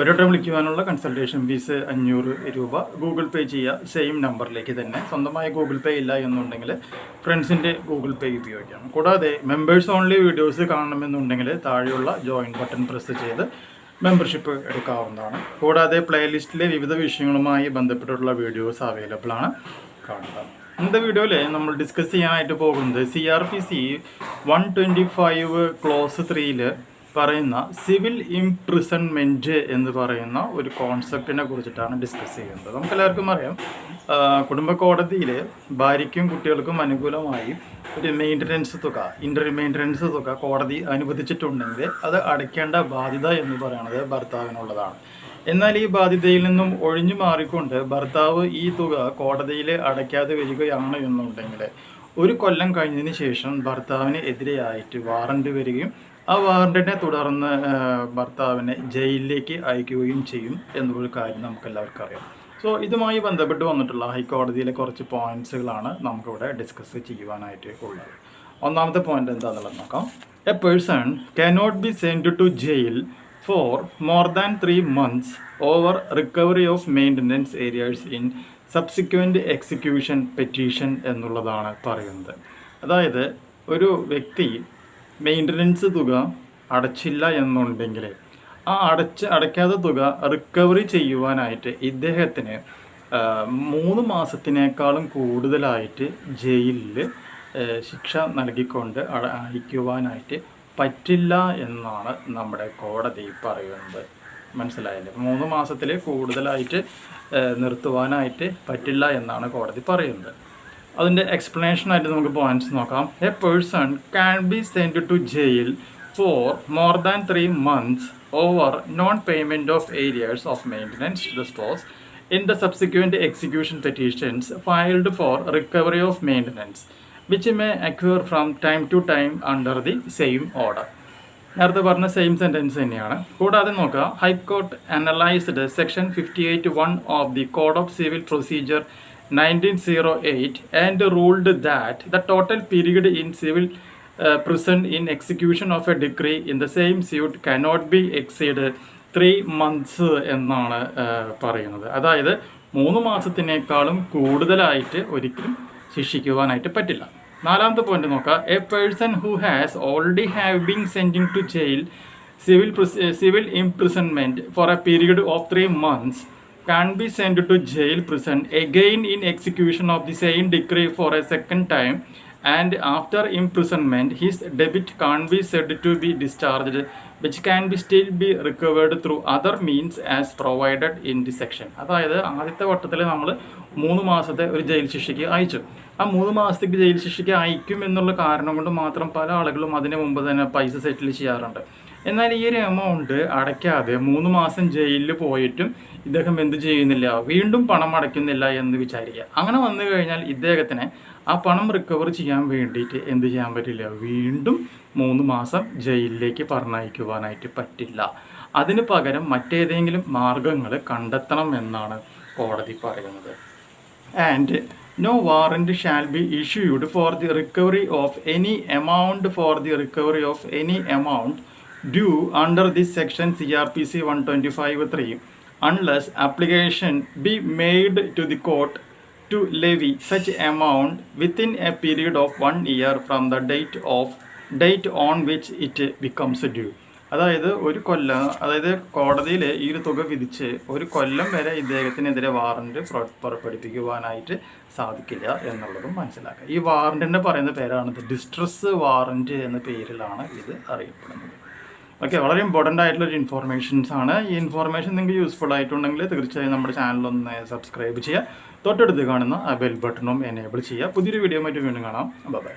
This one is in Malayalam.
ഒരോട്ടം വിളിക്കുവാനുള്ള കൺസൾട്ടേഷൻ ഫീസ് അഞ്ഞൂറ് രൂപ. ഗൂഗിൾ പേ ചെയ്യുക സെയിം നമ്പറിലേക്ക് തന്നെ. സ്വന്തമായി ഗൂഗിൾ പേ ഇല്ല എന്നുണ്ടെങ്കിൽ ഫ്രണ്ട്സിന്റെ ഗൂഗിൾ പേ ഉപയോഗിക്കാം കൂടാതെ മെമ്പേഴ്സ് ഓൺലി വീഡിയോസ് കാണണമെന്നുണ്ടെങ്കിൽ താഴെയുള്ള ജോയിൻ ബട്ടൺ പ്രസ് ചെയ്ത് മെമ്പർഷിപ്പ് എടുക്കാവുന്നതാണ്. കൂടാതെ പ്ലേലിസ്റ്റിലെ വിവിധ വിഷയങ്ങളുമായി ബന്ധപ്പെട്ടുള്ള വീഡിയോസ് അവൈലബിൾ ആണ് കാണുക. ഇന്നത്തെ വീഡിയോയിൽ നമ്മൾ ഡിസ്കസ് ചെയ്യാനായിട്ട് പോകുന്നത് C R P C one twenty five clause ത്രീയിൽ പറയുന്ന സിവിൽ ഇംപ്രിസൺമെന്റ് എന്ന് പറയുന്ന ഒരു കോൺസെപ്റ്റിനെ കുറിച്ചിട്ടാണ് ഡിസ്കസ് ചെയ്യുന്നത്. നമുക്കെല്ലാവർക്കും അറിയാം ആ, കുടുംബ കോടതിയിൽ ഭാര്യയ്ക്കും കുട്ടികൾക്കും അനുകൂലമായി ഒരു മെയിന്റനൻസ് തുക ഇന്റർ മെയിന്റനൻസ് തുക കോടതി അനുവദിച്ചിട്ടുണ്ടെങ്കിൽ അത് അടയ്ക്കേണ്ട ബാധ്യത എന്ന് പറയുന്നത് ഭർത്താവിനുള്ളതാണ്. എന്നാൽ ഈ ബാധ്യതയിൽ നിന്നും ഒഴിഞ്ഞു മാറിക്കൊണ്ട് ഭർത്താവ് ഈ തുക കോടതിയിൽ അടയ്ക്കാതെ വരികയാണ് എന്നുണ്ടെങ്കിൽ ഒരു കൊല്ലം കഴിഞ്ഞതിന് ശേഷം ഭർത്താവിന് എതിരെയായിട്ട് വാറണ്ട് വരികയും ആ വാറണ്ടിനെ തുടർന്ന് ഭർത്താവിനെ ജയിലിലേക്ക് അയക്കുകയും ചെയ്യും എന്നുള്ളൊരു കാര്യം നമുക്ക് എല്ലാവർക്കും അറിയാം. സോ ഇതുമായി ബന്ധപ്പെട്ട് വന്നിട്ടുള്ള ഹൈക്കോടതിയിലെ കുറച്ച് പോയിന്റ്സുകളാണ് നമുക്കിവിടെ ഡിസ്കസ് ചെയ്യുവാനായിട്ട് ഉള്ളത്. ഒന്നാമത്തെ പോയിന്റ് എന്താണെന്നുള്ളത് നോക്കാം. A person cannot be send to jail for more than three months over recovery of maintenance arrears in subsequent execution petition എന്നുള്ളതാണ് പറയുന്നത്. അതായത് ഒരു വ്യക്തി മെയിന്റനൻസ് തുക അടച്ചില്ല എന്നുണ്ടെങ്കിൽ ആ അടച്ച് അടയ്ക്കാത്ത തുക റിക്കവറി ചെയ്യുവാനായിട്ട് ഇദ്ദേഹത്തിന് മൂന്ന് മാസത്തിനേക്കാളും കൂടുതലായിട്ട് ജയിലിൽ ശിക്ഷ നൽകിക്കൊണ്ട് അയക്കുവാനായിട്ട് പറ്റില്ല എന്നാണ് നമ്മുടെ കോടതി പറയുന്നത്. മനസ്സിലായില്ലേ. മൂന്ന് മാസത്തിൽ കൂടുതലായിട്ട് നിർത്തുവാനായിട്ട് പറ്റില്ല എന്നാണ് കോടതി പറയുന്നത്. അതിന്റെ എക്സ്പ്ലനേഷനായിട്ട് നമുക്ക് പോയിന്റ്സ് നോക്കാം. A person can be send to jail for more than three months over non payment of arrears of maintenance the spouse in the subsequent execution petitions filed for recovery of maintenance which may accrue from time to time under the same order നേരത്തെ പറഞ്ഞ സെയിം സെന്റൻസ് തന്നെയാണ്. കൂടാതെ നോക്കുക high court analysed section fifty eight one of the code of civil procedure nineteen zero eight and ruled that the total period in civil prison in execution of a decree in the same suit cannot be exceed three months എന്നാണ് uh, പറയുന്നത്. അതായത് മൂന്ന് മാസത്തിനേക്കാളും കൂടുതലായിട്ട് ഒരിക്കലും ശിക്ഷിക്കുവാനായിട്ട് പറ്റില്ല. നാലാമത്തെ പോയിന്റ് നോക്കാം. A person who has already have been sending to jail civil civil imprisonment for a period of three months can be send to jail prison again in execution of the same decree for a second time and after imprisonment his debit can't be said to be discharged which can be still be recovered through other means as provided in the section. അതായത് ആദ്യത്തെ വട്ടത്തിൽ നമ്മൾ മൂന്ന് മാസത്തെ ഒരു ജയിൽ ശിക്ഷയ്ക്ക് അയച്ചു. ആ മൂന്ന് മാസത്തേക്ക് ജയിൽ ശിക്ഷയ്ക്ക് അയക്കും എന്നുള്ള കാരണം കൊണ്ട് മാത്രം പല ആളുകളും അതിന് മുമ്പ് തന്നെ പൈസ സെറ്റിൽ ചെയ്യാറുണ്ട്. എന്നാൽ ഈ ഒരു എമൗണ്ട് അടയ്ക്കാതെ മൂന്ന് മാസം ജയിലിൽ പോയിട്ടും ഇദ്ദേഹം എന്ത് ചെയ്യുന്നില്ല വീണ്ടും പണം അടയ്ക്കുന്നില്ല എന്ന് വിചാരിക്കുക. അങ്ങനെ വന്നു കഴിഞ്ഞാൽ ഇദ്ദേഹത്തിന് ആ പണം റിക്കവർ ചെയ്യാൻ വേണ്ടിയിട്ട് എന്ത് ചെയ്യാൻ പറ്റില്ല? വീണ്ടും മൂന്ന് മാസം ജയിലിലേക്ക് പറഞ്ഞയക്കുവാനായിട്ട് പറ്റില്ല. അതിന് പകരം മറ്റേതെങ്കിലും മാർഗങ്ങൾ കണ്ടെത്തണം എന്നാണ് കോടതി പറയുന്നത്. And no warrant shall be issued for the recovery of any amount for the recovery of any amount due under the section C R P C one twenty five three unless application be made to the court to levy such amount within a period of one year from the date of date on which it becomes due. അതായത് ഒരു കൊല്ലം അതായത് കോടതിയിൽ ഈ ഒരു തുക വിധിച്ച് ഒരു കൊല്ലം വരെ ഇദ്ദേഹത്തിനെതിരെ വാറണ്ട് പുറപ്പെടുപ്പിക്കുവാനായിട്ട് സാധിക്കില്ല എന്നുള്ളതും മനസ്സിലാക്കുക. ഈ വാറണ്ടിന്റെ പറയുന്ന പേരാണ് ഡിസ്ട്രസ് വാറണ്ട് എന്ന പേരിലാണ് ഇത് അറിയപ്പെടുന്നത്. ഓക്കെ വളരെ ഇമ്പോർട്ടന്റ് ആയിട്ടുള്ള ഒരു ഇൻഫോർമേഷൻസ് ആണ്. ഈ ഇൻഫോർമേഷൻ നിങ്ങൾക്ക് യൂസ്ഫുൾ ആയിട്ടുണ്ടെങ്കിൽ തീർച്ചയായും നമ്മുടെ ചാനൽ ഒന്ന് സബ്സ്ക്രൈബ് ചെയ്യുക. തൊട്ടടുത്ത് കാണുന്ന ആ ബെൽ ബട്ടണും എനേബിൾ ചെയ്യുക. പുതിയൊരു വീഡിയോ മറ്റും വീണ്ടും കാണാം. ബൈ